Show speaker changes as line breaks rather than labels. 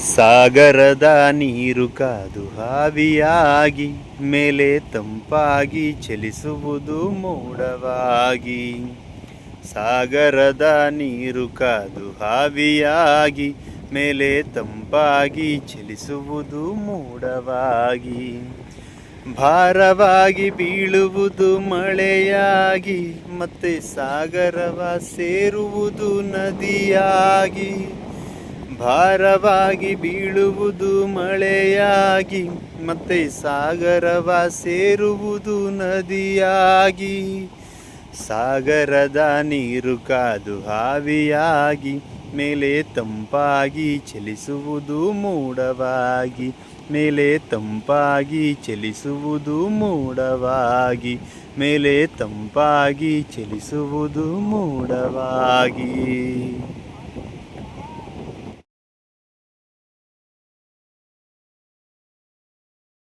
ಸಾಗರದ ನೀರು ಕಾದು ಹಾವಿಯಾಗಿ, ಮೇಲೆ ತಂಪಾಗಿ ಚಲಿಸುವುದು ಮೋಡವಾಗಿ. ಸಾಗರದ ನೀರು ಕಾದು ಹಾವಿಯಾಗಿ, ಮೇಲೆ ತಂಪಾಗಿ ಚಲಿಸುವುದು ಮೋಡವಾಗಿ. ಭಾರವಾಗಿ ಬೀಳುವುದು ಮಳೆಯಾಗಿ, ಮತ್ತೆ ಸಾಗರವ ಸೇರುವುದು ನದಿಯಾಗಿ. ಭಾರವಾಗಿ ಬೀಳುವುದು ಮಳೆಯಾಗಿ, ಮತ್ತೆ ಸಾಗರವ ಸೇರುವುದು ನದಿಯಾಗಿ. ಸಾಗರದ ನೀರು ಕಾದು ಹಾವಿಯಾಗಿ, ಮೇಲೆ ತಂಪಾಗಿ ಚಲಿಸುವುದು ಮೂಡವಾಗಿ. ಮೇಲೆ ತಂಪಾಗಿ ಚಲಿಸುವುದು ಮೂಡವಾಗಿ. ಮೇಲೆ ತಂಪಾಗಿ ಚಲಿಸುವುದು ಮೂಡವಾಗಿ.